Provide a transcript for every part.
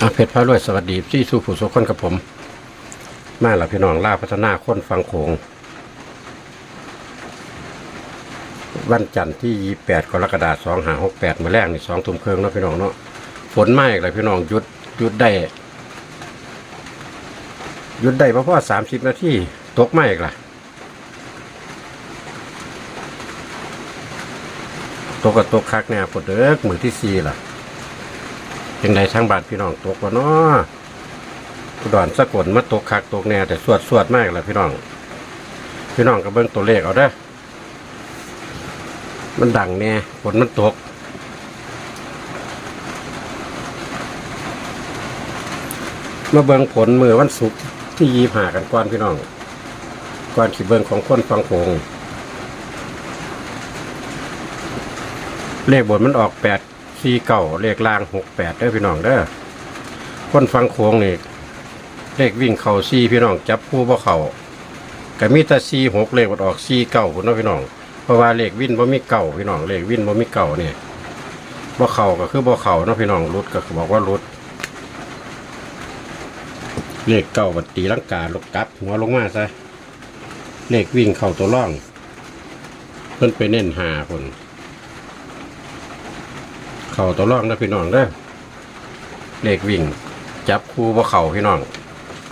อาเพชรพระรวยสวัสดีที่สู่ผู้สุขคนกับผม มาแล้วพี่น้องล่าพัฒนาคนฟังโขงวันจันทร์ที่ 28กรกฎาคม2568มื้อแรกนี่2ทุ่มครึ่งเนาะพี่น้องเนาะฝนมาอีกแล้วพี่น้องหยุดหยุดได้หยุดได้เพราะว่า30นาทีตกมาอีกล่ะ ตกกับตกคักแน่ปวดเด้อมือที่สี่ล่ะ ยังไงทางบ้านพี่น้องตกวะเนาะอุดรสะกดมาตกคักตกแน่แต่สวดสวดมากเลยพี่น้อง พี่น้องก็เบิ่งตัวเลขเอาเด้มันดังแน่ฝนมันตก มาเบิ่งผลมือวันศุกร์ที่ยีหากันก่อนพี่น้องก่อนขีเบิ่งของคนฟังโขงเลขบนมันออกแปด สี่เก้าเลขล่างหกแปดเด้อพี่น้องเด้อคนฟังโขงนี่เลขวิ่งเข่าสี่พี่น้องจับคู่บ่เข่าก็มีแต่สี่หกเลขมันออกสี่เก้าพุ่นเนาะพี่น้อง เพราะว่าเลขวิ่นบ่มีเก่าพี่น้องเลขวิ่นบ่มีเก่าเนี่ยบ่เข่าก็คือบ่เข่าเนาะพี่น้องรุดก็บอกว่ารุดเลขเก่าบัดตีลังกาลกกลับหัวลงมาซะเลขวิ่งเข้าตัวร่องเพิ่นไปเน้นหาคน เข้าตัวร่องนะพี่น้องเด้อเลขวิ่ง จับคู่บ่เข่าพี่น้อง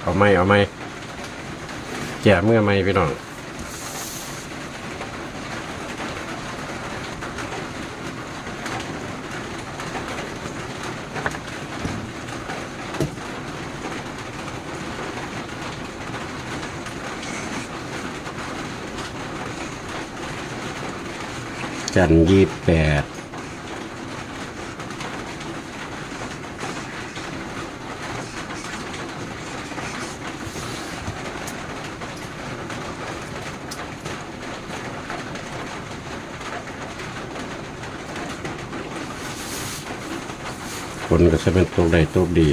เอาไม่เอาไม่แก่เมื่อไม่พี่น้องจันยี่แปด คนก็จะเป็นตกได้ตกดี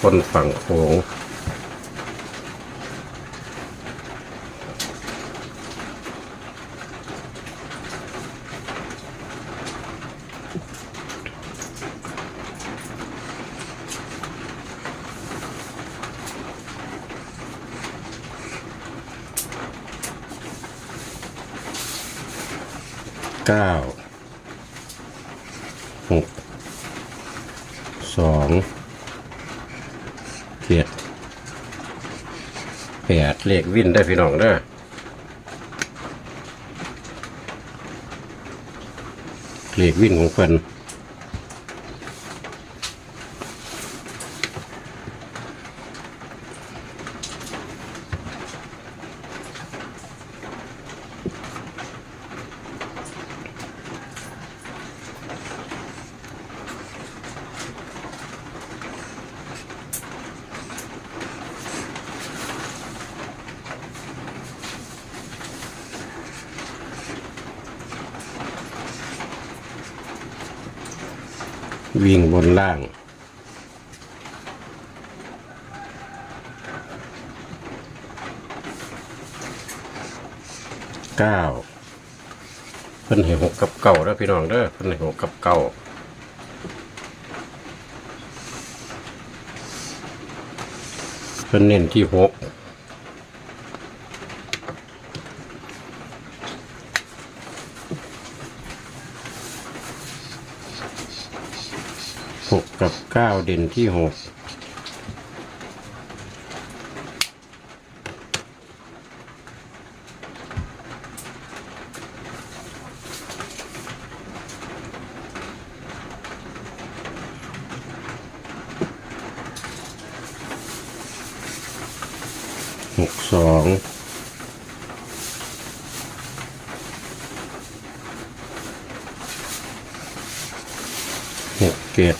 คนฝั่งโขง เก้าหกสองเจ็ดแปดเลขวินได้พี่น้องเด้อเลขวินของเพิ่น วิ่งบนล่าง เก้าเพิ่นให้หกกับเก่าแล้วพี่น้องเด้อเพิ่นให้หกกับเก่าเพิ่นเน้นที่หก หกกับเก้าเด่นที่หกหกสอง กเจ็ด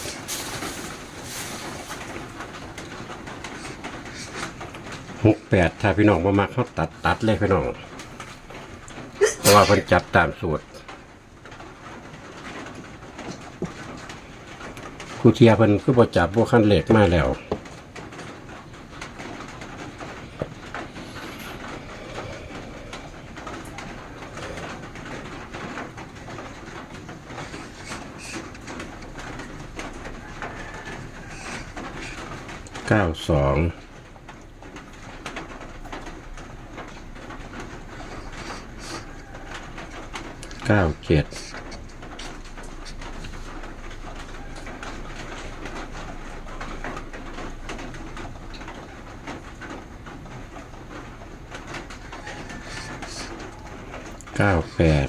หกแปดถ้าพี่น้องมามาเขาตัดตัดเลยพี่น้อง เพราะว่าเพิ่นจับตามสูตรครูเทียเพิ่นคือบ่จับพวกขั้นเหล็กมาแล้ว เก้าสองเก้าเจ็ดเก้าแปด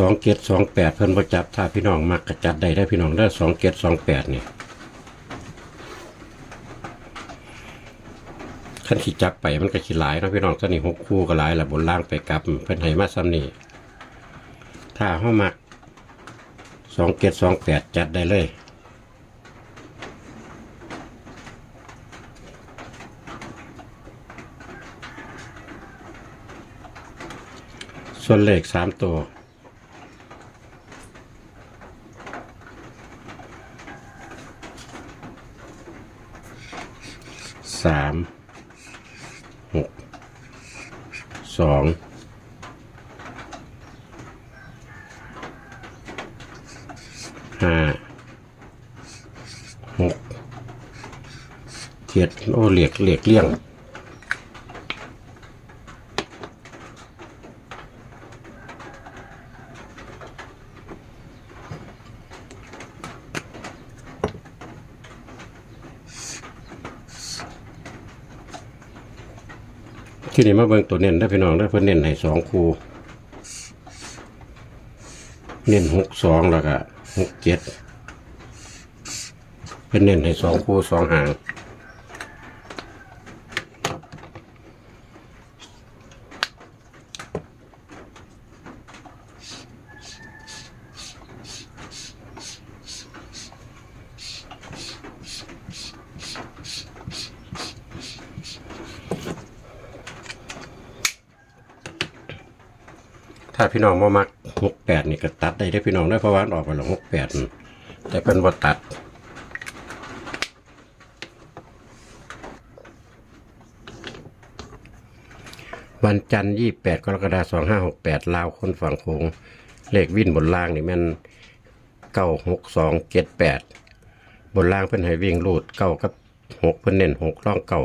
สองเจ็ดสองแปดเพิ่นประจับถ้าพี่น้องมักกระจัดได้ได้พี่น้องได้สองเจ็ดสองแปดนี่ขั้นที่จับไปมันก็ขีหลายนะพี่น้องตอนนี้หกคู่ก็หลายละบนล่างไปกลับเพิ่นให้มาซ้ำนี่ถ้าเฮามักสองเจ็ดสองแปดจัดได้เลยส่วนเลขสามตัว สามหก สองห้าหกเจ็ดโอ้เหลียกเหลียกเลี่ยง ที่นี่มาเบิ่งตัวเน้นได้พี่น้องได้เพื่อนเน้นให้สองคู่เน้นหกสองแล้วก็หกเจ็ดเพิ่นเน้นให้สองคู่สองหาง ถ้าพี่น้องมามักหกแปดนี่ก็ตัดได้ได้พี่น้องได้เพราะว่ามันออกไปแล้วหกแปดแต่เพิ่นบ่ตัดวันจันทร์ยี่แปดกรกฎาคมสองห้าหกแปดลาวคนฝั่งโขงเลขวิ่นบนล่างนี่มันเก้าหกสองเจ็ดแปดบนล่างเพิ่นให้วิ่งรูดเก้ากับหกเพิ่นเน้นหกร่องเก้า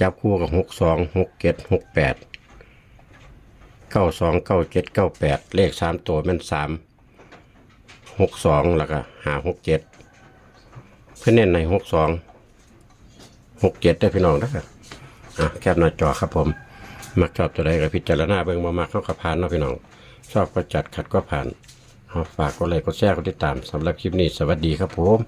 จับคู่กับหกสองหกเจ็ดหกแปด เก้าสองเก้าเจ็ดเก้าแปดเลขสามตัวมันสามหกสองแล้วก็หาหกเจ็ดเพื่อนเน้นในหกสองหกเจ็ดได้พี่น้องนะครับอะแคบหน้าจอครับผม มักชอบตัวใดก็พิจารณาเบิ่งมามักเข้ากับผ่านเนาะพี่น้อง ชอบก็จัดขัดก็ผ่านฝากก็เลยก็แชร์ก็ติดตามสำหรับคลิปนี้สวัสดีครับผม